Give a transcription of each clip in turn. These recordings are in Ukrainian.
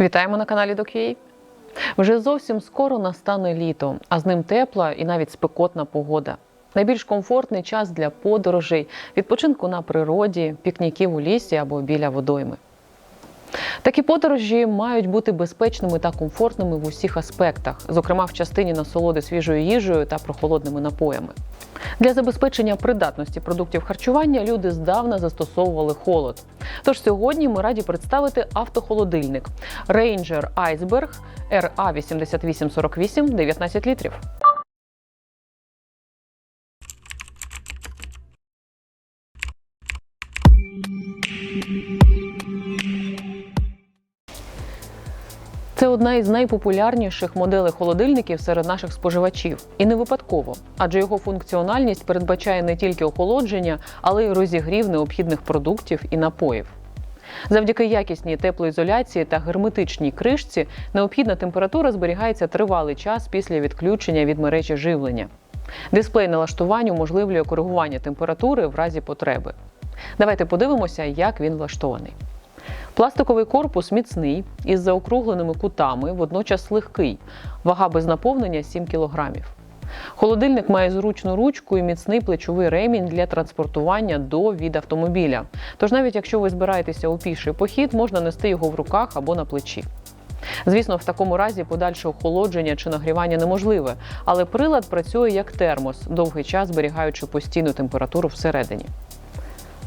Вітаємо на каналі Докей. Вже зовсім скоро настане літо, а з ним тепла і навіть спекотна погода. Найбільш комфортний час для подорожей, відпочинку на природі, пікніків у лісі або біля водойми. Такі подорожі мають бути безпечними та комфортними в усіх аспектах, зокрема в частині насолоди свіжою їжею та прохолодними напоями. Для забезпечення придатності продуктів харчування люди здавна застосовували холод. Тож сьогодні ми раді представити автохолодильник Ranger Iceberg RA 8848 19 літрів. Це одна із найпопулярніших моделей холодильників серед наших споживачів. І не випадково, адже його функціональність передбачає не тільки охолодження, але й розігрів необхідних продуктів і напоїв. Завдяки якісній теплоізоляції та герметичній кришці необхідна температура зберігається тривалий час після відключення від мережі живлення. Дисплей налаштувань уможливлює коригування температури в разі потреби. Давайте подивимося, як він влаштований. Пластиковий корпус міцний із заокругленими кутами, водночас легкий. Вага без наповнення 7 кг. Холодильник має зручну ручку і міцний плечовий ремінь для транспортування до від автомобіля. Тож навіть якщо ви збираєтеся у піший похід, можна нести його в руках або на плечі. Звісно, в такому разі подальше охолодження чи нагрівання неможливе, але прилад працює як термос, довгий час зберігаючи постійну температуру всередині.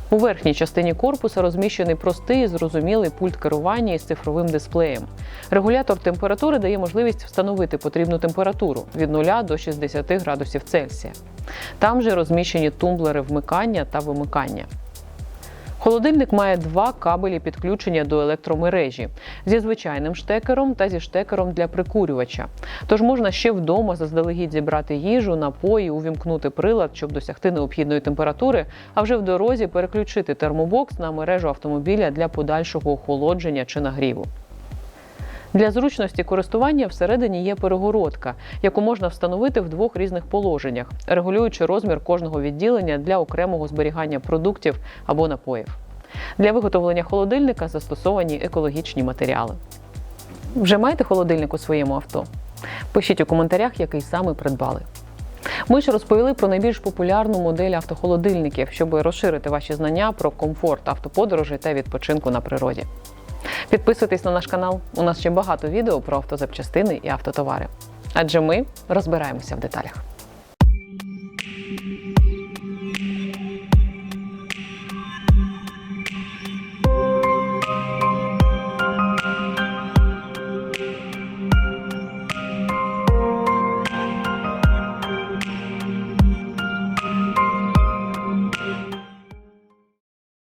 У верхній частині корпуса розміщений простий зрозумілий пульт керування із цифровим дисплеєм. Регулятор температури дає можливість встановити потрібну температуру від 0 до 60 градусів Цельсія. Там же розміщені тумблери вмикання та вимикання. Холодильник має два кабелі підключення до електромережі зі звичайним штекером та зі штекером для прикурювача. Тож можна ще вдома заздалегідь зібрати їжу, напої, увімкнути прилад, щоб досягти необхідної температури, а вже в дорозі переключити термобокс на мережу автомобіля для подальшого охолодження чи нагріву. Для зручності користування всередині є перегородка, яку можна встановити в двох різних положеннях, регулюючи розмір кожного відділення для окремого зберігання продуктів або напоїв. Для виготовлення холодильника застосовані екологічні матеріали. Вже маєте холодильник у своєму авто? Пишіть у коментарях, який саме придбали. Ми ж розповіли про найбільш популярну модель автохолодильників, щоб розширити ваші знання про комфорт автоподорожей та відпочинку на природі. Підписуйтесь на наш канал. У нас ще багато відео про автозапчастини і автотовари. Адже ми розбираємося в деталях.